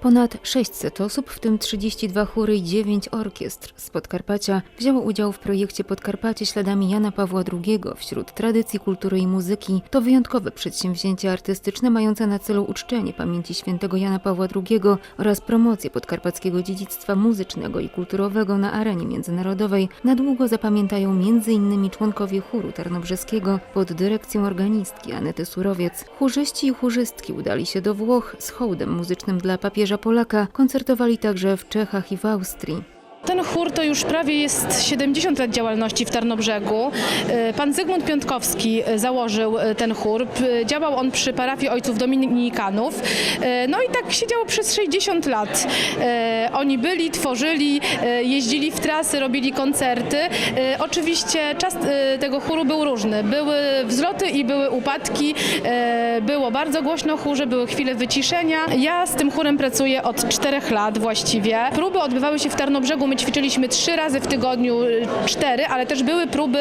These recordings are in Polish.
Ponad 600 osób, w tym 32 chóry i 9 orkiestr z Podkarpacia wzięło udział w projekcie Podkarpacie śladami Jana Pawła II. Wśród tradycji, kultury i muzyki to wyjątkowe przedsięwzięcie artystyczne mające na celu uczczenie pamięci świętego Jana Pawła II oraz promocję podkarpackiego dziedzictwa muzycznego i kulturowego na arenie międzynarodowej. Na długo zapamiętają m.in. członkowie chóru tarnobrzeskiego pod dyrekcją organistki Anety Surowiec. Chórzyści i chórzystki udali się do Włoch z hołdem muzycznym dla papieża Polaka, koncertowali także w Czechach i w Austrii. Ten chór to już prawie jest 70 lat działalności w Tarnobrzegu. E, Pan Zygmunt Piątkowski e, założył e, ten chór. Działał on przy parafii ojców dominikanów. No i tak się działo przez 60 lat. Oni byli, tworzyli, jeździli w trasy, robili koncerty. Oczywiście czas tego chóru był różny. Były wzloty i były upadki. Było bardzo głośno chórze, były chwile wyciszenia. Ja z tym chórem pracuję od czterech lat właściwie. Próby odbywały się w Tarnobrzegu. My ćwiczyliśmy trzy razy w tygodniu, y, cztery, ale też były próby,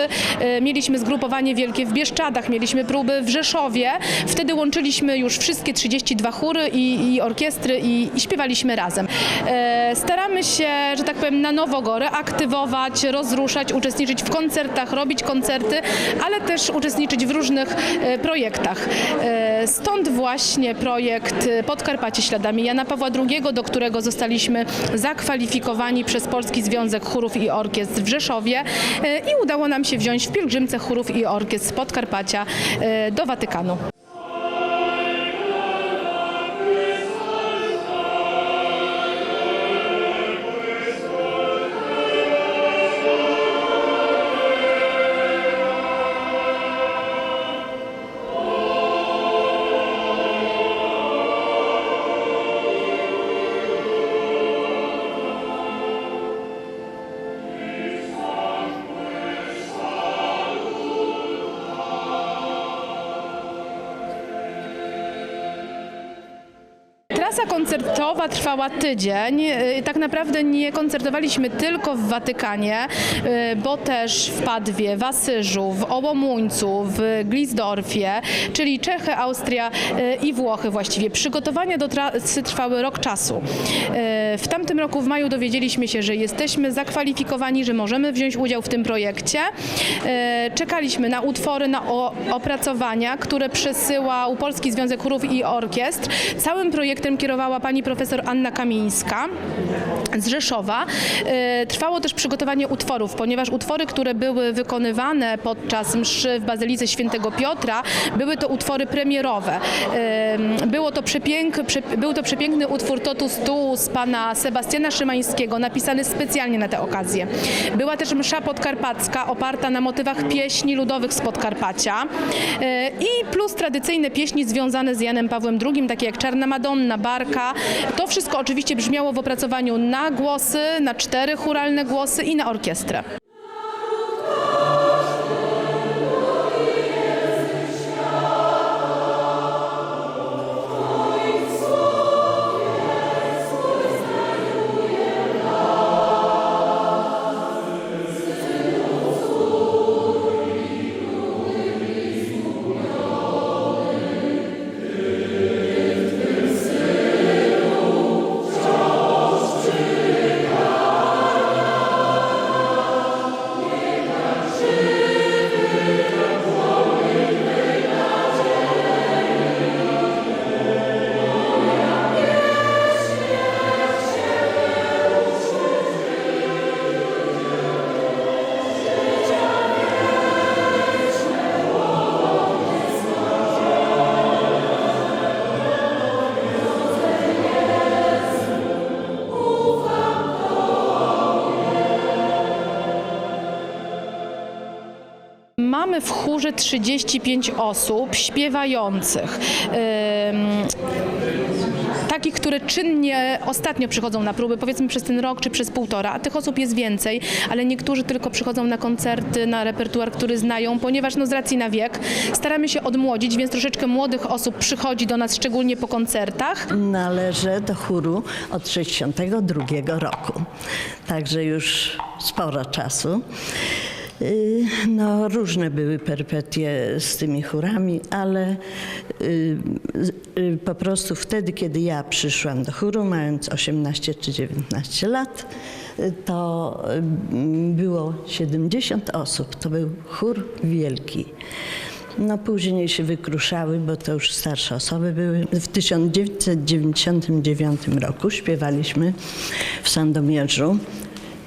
y, mieliśmy zgrupowanie wielkie w Bieszczadach, mieliśmy próby w Rzeszowie. Wtedy łączyliśmy już wszystkie 32 chóry i, i orkiestry i, i śpiewaliśmy razem. E, Staramy się, że tak powiem, na nowo go reaktywować, rozruszać, uczestniczyć w koncertach, robić koncerty, ale też uczestniczyć w różnych e, projektach. E, Stąd właśnie projekt Podkarpacie Śladami Jana Pawła II, do którego zostaliśmy zakwalifikowani przez Polski Związek Chórów i Orkiestr w Rzeszowie e, i udało nam się wziąć w pielgrzymce chórów i orkiestr z Podkarpacia e, do Watykanu. Trasa koncertowa trwała tydzień. Y, Tak naprawdę nie koncertowaliśmy tylko w Watykanie, y, bo też w Padwie, w Asyżu, w Ołomuńcu, w Glisdorfie, czyli Czechy, Austria y, i Włochy właściwie. Przygotowania do trasy trwały rok czasu. W tamtym roku w maju dowiedzieliśmy się, że jesteśmy zakwalifikowani, że możemy wziąć udział w tym projekcie. Czekaliśmy na utwory, na opracowania, które przesyłał Polski Związek Chórów i Orkiestr. Całym projektem kierowała pani profesor Anna Kamińska z Rzeszowa. E, Trwało też przygotowanie utworów, ponieważ utwory, które były wykonywane podczas mszy w Bazylice Świętego Piotra, były to utwory premierowe. E, Było to przepięk, prze, był to przepiękny utwór Totus Tuus pana Sebastiana Szymańskiego, napisany specjalnie na tę okazję. Była też msza podkarpacka, oparta na motywach pieśni ludowych z Podkarpacia E, i plus tradycyjne pieśni związane z Janem Pawłem II, takie jak Czarna Madonna, Barka. To wszystko oczywiście brzmiało w opracowaniu na głosy, na cztery churalne głosy i na orkiestrę. W chórze 35 osób śpiewających. Takich, które czynnie ostatnio przychodzą na próby, powiedzmy przez ten rok czy przez półtora, a tych osób jest więcej, ale niektórzy tylko przychodzą na koncerty, na repertuar, który znają, ponieważ no z racji na wiek staramy się odmłodzić, więc troszeczkę młodych osób przychodzi do nas, szczególnie po koncertach. Należę do chóru od 62 roku, także już sporo czasu. Y, No, różne były perypetie z tymi chórami, ale y, y, po prostu wtedy, kiedy ja przyszłam do chóru, mając 18 czy 19 lat, to było 70 osób. To był chór wielki. No później się wykruszały, bo to już starsze osoby były. W 1999 roku śpiewaliśmy w Sandomierzu.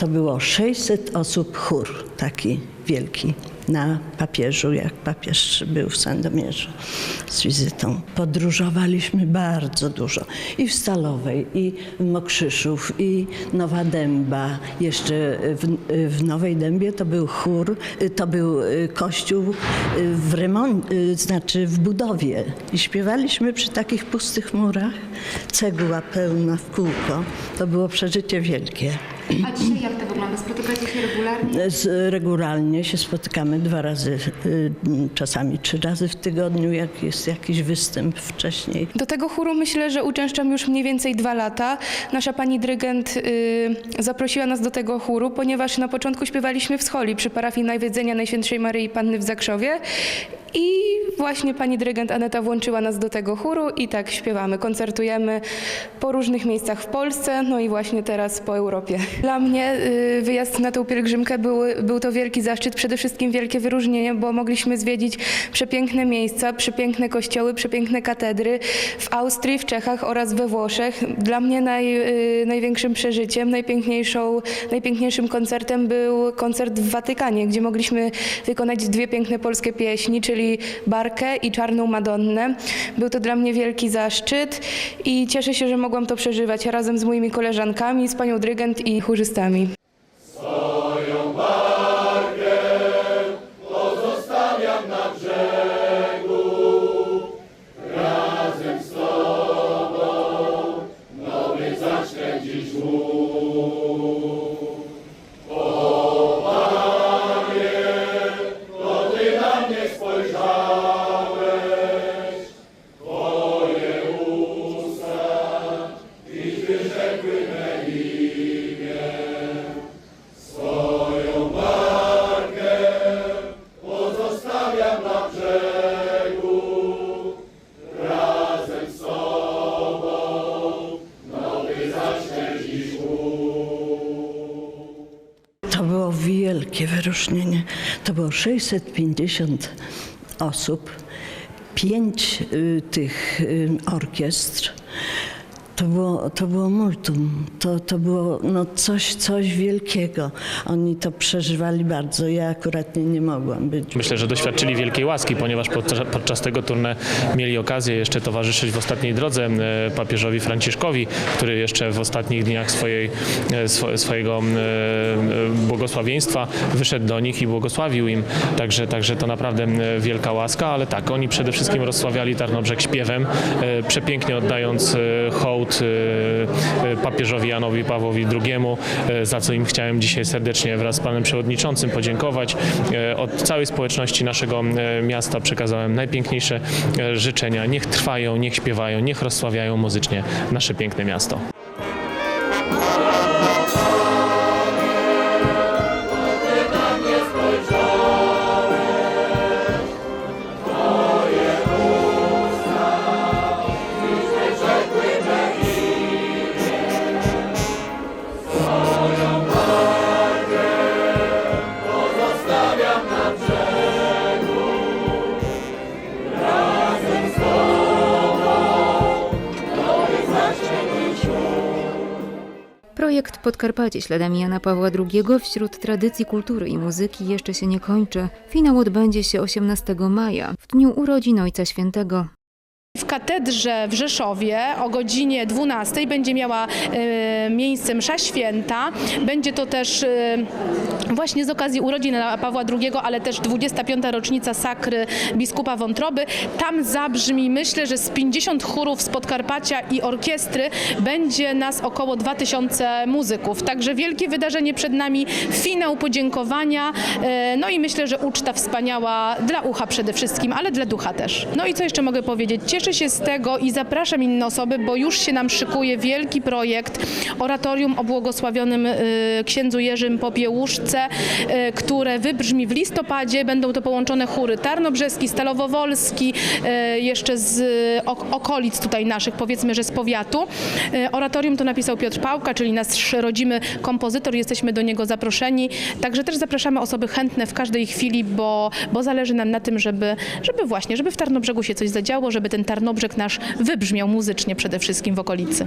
To było 600 osób chór, taki wielki, na papieżu, jak papież był w Sandomierzu z wizytą. Podróżowaliśmy bardzo dużo. I w Stalowej, i w Mokrzyszów, i Nowa Dęba. Jeszcze w, w Nowej Dębie to był chór, to był y, kościół y, w remoncie, znaczy w budowie. I śpiewaliśmy przy takich pustych murach, cegła pełna w kółko. To było przeżycie wielkie. A dzisiaj jak to wygląda? Spotykacie się regularnie? Z, regularnie się spotykamy dwa razy, y, czasami trzy razy w tygodniu, jak jest jakiś występ wcześniej. Do tego chóru myślę, że uczęszczam już mniej więcej dwa lata. Nasza pani dyrygent y, zaprosiła nas do tego chóru, ponieważ na początku śpiewaliśmy w scholi przy parafii Najwiedzenia Najświętszej Maryi Panny w Zakrzowie i właśnie pani dyrygent Aneta włączyła nas do tego chóru i tak śpiewamy, koncertujemy po różnych miejscach w Polsce, no i właśnie teraz po Europie. Dla mnie y, wyjazd na tą pielgrzymkę był, był to wielki zaszczyt, przede wszystkim wielkie wyróżnienie, bo mogliśmy zwiedzić przepiękne miejsca, przepiękne kościoły, przepiękne katedry w Austrii, w Czechach oraz we Włoszech. Dla mnie naj, y, największym przeżyciem, najpiękniejszą, najpiękniejszym koncertem był koncert w Watykanie, gdzie mogliśmy wykonać dwie piękne polskie pieśni, czyli Barkę i Czarną Madonnę. Był to dla mnie wielki zaszczyt i cieszę się, że mogłam to przeżywać razem z moimi koleżankami, z panią dyrygent i chórzystami. To było 650 osób, pięć y, tych y, orkiestr. To było, to było multum, to, to było no coś, coś wielkiego. Oni to przeżywali bardzo, ja akurat nie, nie mogłam być. Myślę, że doświadczyli wielkiej łaski, ponieważ podczas, podczas tego turne mieli okazję jeszcze towarzyszyć w ostatniej drodze e, papieżowi Franciszkowi, który jeszcze w ostatnich dniach swojej, e, swo, swojego e, błogosławieństwa wyszedł do nich i błogosławił im. Także, także to naprawdę wielka łaska, ale tak, oni przede wszystkim rozsławiali Tarnobrzeg śpiewem, przepięknie oddając e, hołd e, e, papieżowi Janowi Pawłowi II, e, za co im chciałem dzisiaj serdecznie wraz z panem przewodniczącym podziękować. Od całej społeczności naszego miasta przekazałem najpiękniejsze życzenia. Niech trwają, niech śpiewają, niech rozsławiają muzycznie nasze piękne miasto. Projekt Podkarpacie śladami Jana Pawła II wśród tradycji kultury i muzyki jeszcze się nie kończy. Finał odbędzie się 18 maja, w dniu urodzin Ojca Świętego. W katedrze w Rzeszowie o godzinie 12 będzie miała e, miejsce msza święta. Będzie to też e, właśnie z okazji urodzin Pawła II, ale też 25. rocznica sakry biskupa Wątroby. Tam zabrzmi, myślę, że z 50 chórów z Podkarpacia i orkiestry będzie nas około 2000 muzyków. Także wielkie wydarzenie przed nami, finał podziękowania, e, no i myślę, że uczta wspaniała dla ucha przede wszystkim, ale dla ducha też. No i co jeszcze mogę powiedzieć? Cieszę się z tego i zapraszam inne osoby, bo już się nam szykuje wielki projekt oratorium o błogosławionym y, księdzu Jerzym Popiełuszce, y, które wybrzmi w listopadzie. Będą to połączone chóry Tarnobrzeski, Stalowowolski, y, jeszcze z ok- okolic tutaj naszych, powiedzmy, że z powiatu. Oratorium to napisał Piotr Pałka, czyli nasz rodzimy kompozytor. Jesteśmy do niego zaproszeni. Także też zapraszamy osoby chętne w każdej chwili, bo, bo zależy nam na tym, żeby, żeby właśnie, żeby w Tarnobrzegu się coś zadziało, żeby ten Tarnobrzeg nasz wybrzmiał muzycznie przede wszystkim w okolicy.